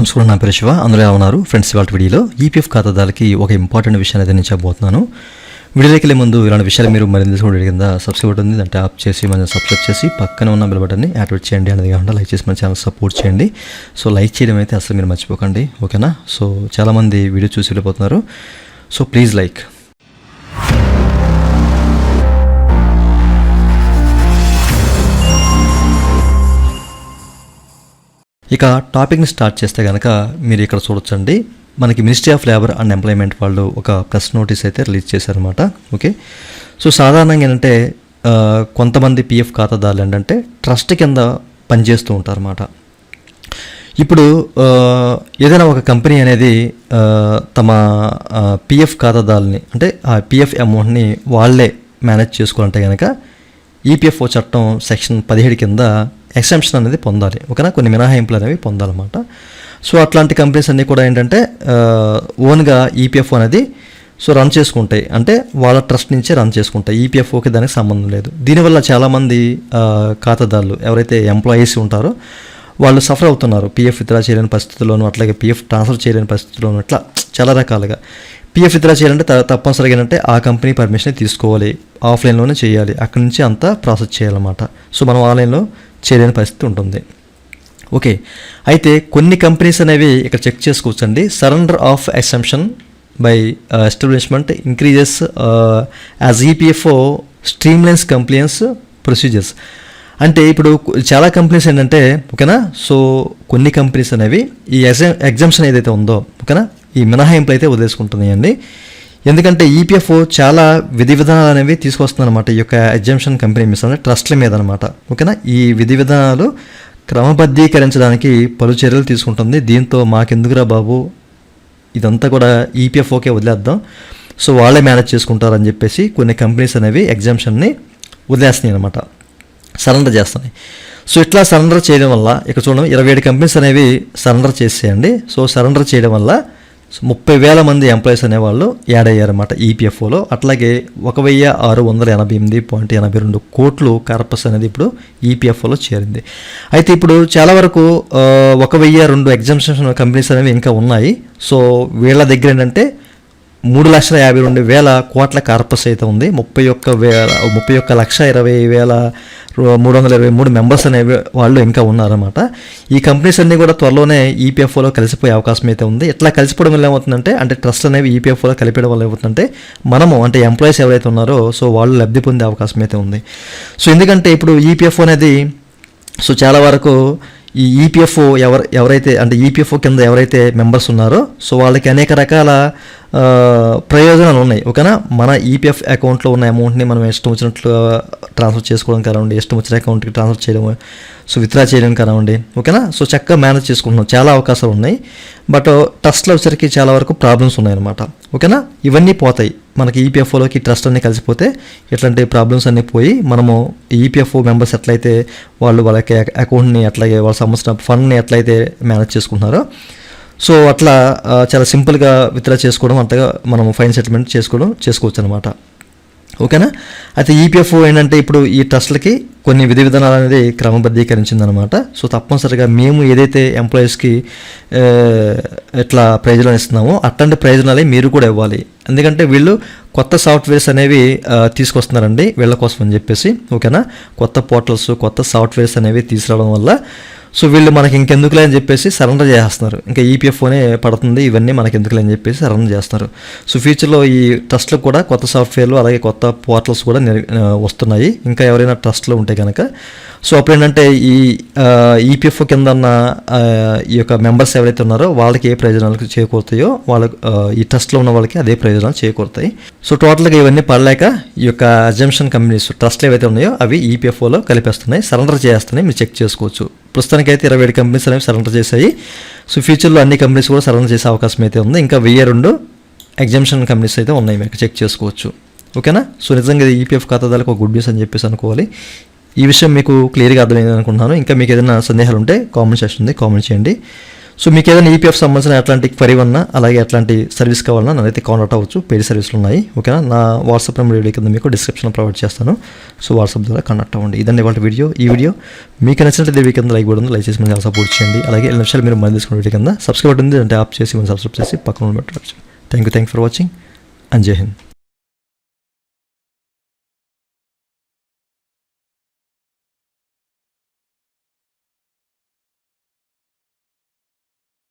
నమస్కారం నా పేరు శివ. అందులో ఉన్నారు ఫ్రెండ్స్ ఇవాళ వీడియోలో ఈపీఎఫ్ ఖాతాదారులకి ఒక ఇంపార్టెంట్ విషయాన్ని అయితే నేను చెప్పబోతున్నాను. వీడియోలోకి వెళ్ళే ముందు ఇలాంటి విషయాలు మీరు మరింత చూడండి కింద సబ్స్క్రైబ్ ఉంది దాన్ని ట్యాప్ చేసి మనం సబ్స్క్రైబ్ చేసి పక్కన ఉన్న బెల్ బటన్ని యాక్టివేట్ చేయండి. అనేది కాకుండా లైక్ చేసి మన ఛానల్ సపోర్ట్ చేయండి. సో లైక్ చేయడం అయితే అసలు మీరు మర్చిపోకండి. ఓకేనా? సో చాలామంది వీడియో చూసి వెళ్ళిపోతున్నారు. సో ప్లీజ్ లైక్ ఇక టాపిక్ని స్టార్ట్ చేస్తే కనుక మీరు ఇక్కడ చూడొచ్చండి. మనకి ministry of labour and employment వాళ్ళు ఒక ప్రెస్ నోటీస్ అయితే రిలీజ్ చేశారనమాట ఓకే? సో సాధారణంగా ఏంటంటే కొంతమంది పిఎఫ్ ఖాతాదారులు ఏంటంటే ట్రస్ట్ కింద పనిచేస్తూ ఉంటారన్నమాట. ఇప్పుడు ఏదైనా ఒక కంపెనీ అనేది తమ పిఎఫ్ ఖాతాదారుని అంటే ఆ పిఎఫ్ అమౌంట్ని వాళ్ళే మేనేజ్ చేసుకోవాలంటే కనుక ఈపీఎఫ్ఓ చట్టం సెక్షన్ పదిహేడు కింద ఎక్సెంప్షన్ అనేది పొందాలి. ఓకేనా? కొన్ని మినహాయింపులు అనేవి పొందాలన్నమాట. సో అట్లాంటి కంపెనీస్ అన్నీ కూడా ఏంటంటే ఓన్గా ఈపీఎఫ్ అనేది సో రన్ చేసుకుంటాయి. అంటే వాళ్ళ ట్రస్ట్ నుంచే రన్ చేసుకుంటాయి. ఈపీఎఫ్ఓకి దానికి సంబంధం లేదు. దీనివల్ల చాలామంది ఖాతాదారులు ఎవరైతే ఎంప్లాయీస్ ఉంటారో వాళ్ళు సఫర్ అవుతున్నారు. పిఎఫ్ విత్డ్రా చేయలేని పరిస్థితుల్లోనూ అట్లాగే పిఎఫ్ ట్రాన్స్ఫర్ చేయలేని పరిస్థితుల్లోనూ అట్లా చాలా రకాలుగా. పిఎఫ్ విత్డ్రా చేయాలంటే త- తప్పనిసరిగా ఏంటంటే ఆ కంపెనీ పర్మిషన్ తీసుకోవాలి. ఆఫ్లైన్లోనే చేయాలి. అక్కడి నుంచి అంతా ప్రాసెస్ చేయాలన్నమాట. సో మనం ఆన్లైన్లో చేయలేని పరిస్థితి ఉంటుంది. ఓకే. అయితే కొన్ని కంపెనీస్ అనేవి ఇక్కడ చెక్ చేసుకోవచ్చండి. Surrender of exemption by establishment increases as EPFO streamlines compliance procedures అంటే ఇప్పుడు చాలా కంపెనీస్ ఏంటంటే ఓకేనా? సో కొన్ని కంపెనీస్ అనేవి ఈ ఎగ్జామ్షన్ ఏదైతే ఉందో ఓకేనా? ఈ మినహాయింపులు అయితే వదిలేసుకుంటున్నాయండి. ఎందుకంటే ఈపీఎఫ్ఓ చాలా విధి విధానాలు అనేవి తీసుకొస్తుందన్నమాట. ఈ యొక్క ఎగ్జామ్షన్ కంపెనీ మిస్ అంటే ట్రస్ట్ల మీద అనమాట ఓకేనా? ఈ విధి విధానాలు క్రమబద్ధీకరించడానికి పలు చర్యలు తీసుకుంటుంది. దీంతో మాకెందుకురా బాబు? ఇదంతా కూడా ఈపీఎఫ్ఓకే వదిలేద్దాం. సో వాళ్ళే మేనేజ్ చేసుకుంటారని చెప్పేసి కొన్ని కంపెనీస్ అనేవి ఎగ్జామ్షన్ని వదిలేస్తున్నాయి అనమాట సరెండర్ చేస్తున్నాయి. సో ఇట్లా సరెండర్ చేయడం వల్ల ఇక్కడ చూడండి ఇరవై ఏడు కంపెనీస్ అనేవి సరెండర్ చేసేయండి. సో సరెండర్ చేయడం వల్ల సో ముప్పై వేల మంది ఎంప్లాయీస్ అనేవాళ్ళు యాడ్ అయ్యారన్నమాట ఈపీఎఫ్ఓలో అట్లాగే ఒక వెయ్యి ఆరు వందల ఎనభై ఎనిమిది పాయింట్ ఎనభై రెండు కోట్లు కార్పస్ అనేది ఇప్పుడు ఈపీఎఫ్ఓలో చేరింది. అయితే ఇప్పుడు చాలా వరకు ఒక వెయ్యి రెండు ఎగ్జామ్షన్ కంపెనీస్ అనేవి ఇంకా ఉన్నాయి. సో వీళ్ళ దగ్గర ఏంటంటే మూడు లక్షల యాభై రెండు వేల కోట్ల కార్పస్ అయితే ఉంది. ముప్పై ఒక్క వేల ముప్పై ఒక్క లక్ష ఇరవై వేల మూడు వందల ఇరవై మూడు మెంబర్స్ అనే వాళ్ళు ఇంకా ఉన్నారన్నమాట. ఈ కంపెనీస్ అన్నీ కూడా త్వరలోనే ఈపీఎఫ్ఓలో కలిసిపోయే అవకాశం అయితే ఉంది. ఇట్లా కలిసిపోవడం వల్ల ఏమవుతుందంటే అంటే ట్రస్ట్ అనేవి ఈపీఎఫ్ఓలో కలిపడం వల్ల ఏమవుతుందంటే మనము అంటే ఎంప్లాయీస్ ఎవరైతే ఉన్నారో సో వాళ్ళు లబ్ధి పొందే అవకాశం అయితే ఉంది. సో ఎందుకంటే ఇప్పుడు ఈపీఎఫ్ఓ అనేది సో చాలా వరకు ఈ ఈపీఎఫ్ఓ ఎవరు ఎవరైతే అంటే ఈపీఎఫ్ఓ కింద ఎవరైతే మెంబర్స్ ఉన్నారో సో వాళ్ళకి అనేక రకాల ప్రయోజనాలు ఉన్నాయి. ఓకేనా? మన ఈపీఎఫ్ అకౌంట్లో ఉన్న అమౌంట్ని మనం ఇష్టం వచ్చినట్లు ట్రాన్స్ఫర్ చేసుకోవడం కానివ్వండి ఇష్టం వచ్చిన అకౌంట్కి ట్రాన్స్ఫర్ చేయడం సో విత్డ్రా చేయడం కానివ్వండి ఓకేనా? సో చక్కగా మేనేజ్ చేసుకుంటున్నాం. చాలా అవకాశాలు ఉన్నాయి. బట్ ట్రస్ట్లో వచ్చరికి చాలా వరకు ప్రాబ్లమ్స్ ఉన్నాయన్నమాట. ఓకేనా? ఇవన్నీ పోతాయి. మనకి ఈపీఎఫ్ఓలోకి ట్రస్ట్ అన్నీ కలిసిపోతే ఇట్లాంటి ప్రాబ్లమ్స్ అన్నీ పోయి మనము ఈపీఎఫ్ఓ మెంబర్స్ ఎట్లయితే వాళ్ళు వాళ్ళకి అకౌంట్ని ఎట్లాగే వాళ్ళ సంబంధించిన ఫండ్ని ఎట్లయితే మేనేజ్ చేసుకుంటున్నారో సో అట్లా చాలా సింపుల్గా విత్డ్రా చేసుకోవడం అంతగా మనం ఫైన్ సెటిల్మెంట్ చేసుకోవడం చేసుకోవచ్చు అనమాట ఓకేనా? అయితే ఈపీఎఫ్ఓ ఏంటంటే ఇప్పుడు ఈ ట్రస్ట్లకి కొన్ని విధి విధానాలు అనేది క్రమబద్ధీకరించిందనమాట సో తప్పనిసరిగా మేము ఏదైతే ఎంప్లాయీస్కి ఇట్లా ప్రయోజనాలు ఇస్తున్నామో అట్లాంటి ప్రయోజనాలే మీరు కూడా ఇవ్వాలి. ఎందుకంటే వీళ్ళు కొత్త సాఫ్ట్వేర్స్ అనేవి తీసుకొస్తున్నారండి వీళ్ళ కోసం అని చెప్పేసి. ఓకేనా? కొత్త పోర్టల్స్ కొత్త సాఫ్ట్వేర్స్ అనేవి తీసుకురావడం వల్ల సో వీళ్ళు మనకి ఇంకెందుకులే అని చెప్పేసి సరెండర్ చేస్తున్నారు. ఇంకా ఈపీఎఫ్ఓనే పడుతుంది ఇవన్నీ మనకి ఎందుకులే అని చెప్పేసి సరెండర్ చేస్తున్నారు. సో ఫ్యూచర్లో ఈ ట్రస్ట్లు కూడా కొత్త సాఫ్ట్వేర్లు అలాగే కొత్త పోర్టల్స్ కూడా వస్తున్నాయి. ఇంకా ఎవరైనా ట్రస్ట్లో ఉంటే కనుక సో అప్పుడు ఏంటంటే ఈ ఈపీఎఫ్ఓ కింద ఉన్న ఈ యొక్క మెంబర్స్ ఎవరైతే ఉన్నారో వాళ్ళకి ఏ ప్రయోజనాలకు చేకూరుతాయో వాళ్ళ ఈ ట్రస్ట్లో ఉన్న వాళ్ళకి అదే ప్రయోజనాలు చేకూరుతాయి. సో టోటల్గా ఇవన్నీ పడలేక ఈ యొక్క అజంప్షన్ కంపెనీస్ ట్రస్ట్లు ఏవైతే ఉన్నాయో అవి ఈపీఎఫ్ఓలో కలిపేస్తున్నాయి సరెండర్ చేస్తున్నాయి మీరు చెక్ చేసుకోవచ్చు. ప్రస్తుతానికైతే ఇరవై ఏడు కంపెనీస్ అనేవి సరెండర్ చేశాయి. సో ఫ్యూచర్లో అన్ని కంపెనీస్ కూడా సరెండర్ చేసే అవకాశం అయితే ఉంది. ఇంకా వెయ్యి రెండు ఎగ్జామ్షన్ కంపెనీస్ అయితే ఉన్నాయి మీకు. చెక్ చేసుకోవచ్చు. ఓకేనా? సో నిజంగా ఇది ఈపీఎఫ్ ఖాతాదారులకు ఒక గుడ్ న్యూస్ అని చెప్పేసి అనుకోవాలి. ఈ విషయం మీకు క్లియర్గా అర్థమైంది అనుకుంటున్నాను. ఇంకా మీకు ఏదైనా సందేహాలు ఉంటే కామెంట్ సెక్షన్ ఉంది. కామెంట్ చేయండి. సో మీకు ఏదైనా ఈపీఎఫ్ సంబంధించిన ఎట్లాంటి క్వరీ ఉన్నా అలాగే ఎట్లాంటి సర్వీస్ కావాలన్నా నన్నైతే కాంటాక్ట్ అవ్వచ్చు. పేరు సర్వీసులు ఉన్నాయి. ఓకేనా నా? వాట్సాప్ నెంబర్ వీడియో కింద మీకు డిస్క్రిప్షన్ ప్రొవైడ్ చేస్తాను. సో వాట్సాప్ ద్వారా కాంటాక్ట్ అవ్వండి. ఇదండి వాళ్ళ వీడియో ఈ వీడియో మీకు నచ్చినట్లయితే వీడియో కింద లైక్ కూడా లైక్ చేసి మనకి సపోర్ట్ చేయండి. అలాగే ఎన్ని నిమిషాలు మీరు మళ్ళీ తీసుకున్న వీడియో కింద సబ్స్క్రైబ్ ఉంది. అంటే ఆప్ చేసి మనం సబ్స్క్రైబ్ చేసి పక్కన పెట్టవచ్చు thank you thank for watching and Jai Hind